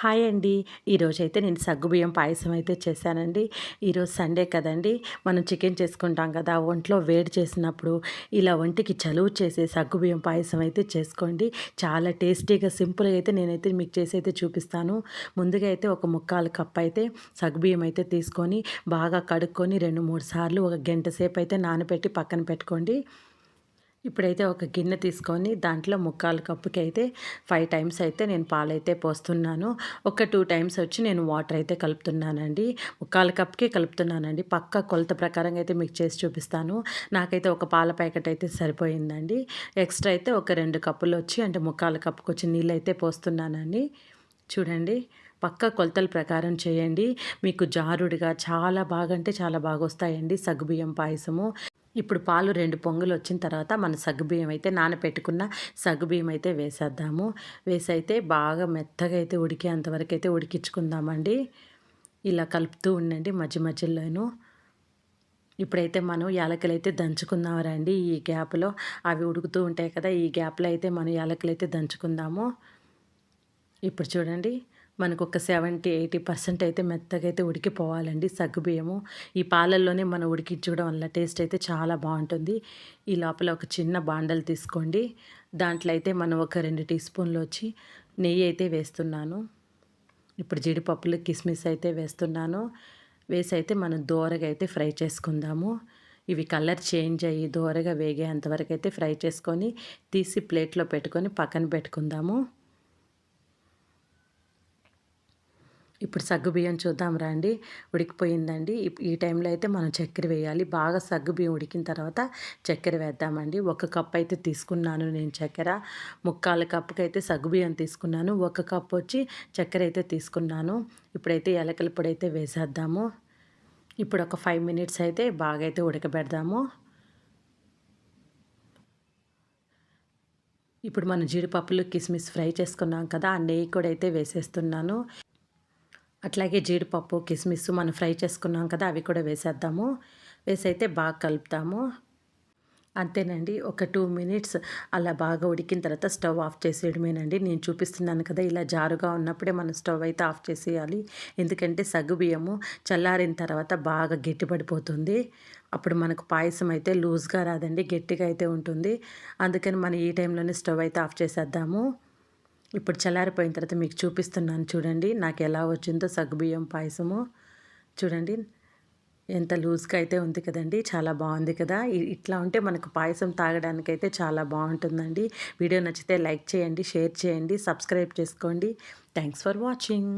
Hi అండి. ఈరోజు అయితే నేను సగ్గుబియ్యం పాయసం అయితే చేశానండి. ఈరోజు సండే కదండి. మనం చికెన్ చేసుకుంటాం కదా ఒంట్లో వేడి చేసినప్పుడు ఇలా ఒంటికి చలువు చేసే సగ్గుబియ్యం పాయసం అయితే చేసుకోండి. చాలా టేస్టీగా సింపుల్గా అయితే నేనైతే మీకు చేసి అయితే చూపిస్తాను. ముందుగా అయితే ఒక ముక్కాలు కప్ అయితే సగ్గుబియ్యం అయితే తీసుకొని బాగా కడుక్కొని రెండు మూడు సార్లు ఒక గంట సేపు అయితే నానబెట్టి పక్కన పెట్టుకోండి. ఇప్పుడైతే ఒక గిన్నె తీసుకొని దాంట్లో ముక్కాలు కప్పుకి అయితే ఫైవ్ టైమ్స్ అయితే నేను పాలైతే పోస్తున్నాను. ఒక టూ టైమ్స్ వచ్చి నేను వాటర్ అయితే కలుపుతున్నానండి. ముక్కాలు కప్పుకి కలుపుతున్నానండి. పక్క కొలత ప్రకారంగా అయితే మీకు చేసి చూపిస్తాను. నాకైతే ఒక పాల ప్యాకెట్ అయితే సరిపోయిందండి. ఎక్స్ట్రా అయితే ఒక రెండు కప్పులు వచ్చి అంటే ముక్కాలు కప్పుకి వచ్చి నీళ్ళు అయితే పోస్తున్నానండి. చూడండి పక్క కొలతల ప్రకారం చేయండి. మీకు జారుడుగా చాలా బాగా అంటే చాలా బాగా వస్తాయండి. సగ్గుబియ్యం పాయసము. ఇప్పుడు పాలు రెండు పొంగులు వచ్చిన తర్వాత మన సగ్గుబియ్యం అయితే నానపెట్టుకున్న సగ్గుబియ్యం అయితే వేసేద్దాము. వేసి అయితే బాగా మెత్తగా అయితే ఉడికేంతవరకు అయితే ఉడికించుకుందామండి. ఇలా కలుపుతూ ఉండండి మధ్య మధ్యలోను. ఇప్పుడైతే మనం యాలకులు అయితే దంచుకుందాం రండి ఈ గ్యాప్లో. అవి ఉడుకుతూ ఉంటాయి కదా ఈ గ్యాప్లో అయితే మనం యాలకులు అయితే దంచుకుందాము. ఇప్పుడు చూడండి. మనకు ఒక సెవెంటీ ఎయిటీ పర్సెంట్ అయితే మెత్తగా అయితే ఉడికిపోవాలండి సగ్గుబియ్యము. ఈ పాలల్లోనే మనం ఉడికించుకోవడం వల్ల టేస్ట్ అయితే చాలా బాగుంటుంది. ఈ లోపల ఒక చిన్న బాండలు తీసుకోండి. దాంట్లో అయితే మనం ఒక రెండు టీ స్పూన్లు వచ్చి నెయ్యి అయితే వేస్తున్నాను. ఇప్పుడు జీడిపప్పులు కిస్మిస్ అయితే వేస్తున్నాను. వేసి అయితే మనం దోరగా అయితే ఫ్రై చేసుకుందాము. ఇవి కలర్ చేంజ్ అయ్యి దోరగా వేగేంతవరకు అయితే ఫ్రై చేసుకొని తీసి ప్లేట్లో పెట్టుకొని పక్కన పెట్టుకుందాము. ఇప్పుడు సగ్గు బియ్యం చూద్దాం రండి. ఉడికిపోయిందండి. ఈ టైంలో అయితే మనం చక్కెర వేయాలి. బాగా సగ్గు బియ్యం ఉడికిన తర్వాత చక్కెర వేద్దామండి. ఒక కప్ అయితే తీసుకున్నాను నేను చక్కెర. ముక్కాల కప్పుకి అయితే సగ్గు బియ్యం తీసుకున్నాను. ఒక కప్ వచ్చి చక్కెర అయితే తీసుకున్నాను. ఇప్పుడైతే ఎలకల పొడి అయితే వేసేద్దాము. ఇప్పుడు ఒక ఫైవ్ మినిట్స్ అయితే బాగా అయితే ఉడకబెడదాము. ఇప్పుడు మనం జీడిపప్పులు కిస్మిస్ ఫ్రై చేసుకున్నాం కదా ఆ నెయ్యి కూడా అయితే వేసేస్తున్నాను. అట్లాగే జీడిపప్పు కిస్మిస్ మనం ఫ్రై చేసుకున్నాం కదా అవి కూడా వేసేద్దాము. వేసి అయితే బాగా కలుపుతాము. అంతేనండి ఒక టూ మినిట్స్ అలా బాగా ఉడికిన తర్వాత స్టవ్ ఆఫ్ చేసేయడమేనండి. నేను చూపిస్తున్నాను కదా ఇలా జారుగా ఉన్నప్పుడే మనం స్టవ్ అయితే ఆఫ్ చేసేయాలి. ఎందుకంటే సగ్గు బియ్యము చల్లారిన తర్వాత బాగా గట్టిపడిపోతుంది. అప్పుడు మనకు పాయసం అయితే లూజ్గా రాదండి గట్టిగా అయితే ఉంటుంది. అందుకని మనం ఈ టైంలోనే స్టవ్ అయితే ఆఫ్ చేసేద్దాము. ఇప్పుడు చల్లారిపోయిన తర్వాత మీకు చూపిస్తున్నాను చూడండి నాకు ఎలా వచ్చిందో సగ్గుబియ్యం పాయసము. చూడండి ఎంత లూజ్గా అయితే ఉంది కదండి చాలా బాగుంది కదా. ఇట్లా ఉంటే మనకు పాయసం తాగడానికి అయితే చాలా బాగుంటుందండి. వీడియో నచ్చితే లైక్ చేయండి షేర్ చేయండి సబ్స్క్రైబ్ చేసుకోండి. Thanks for watching.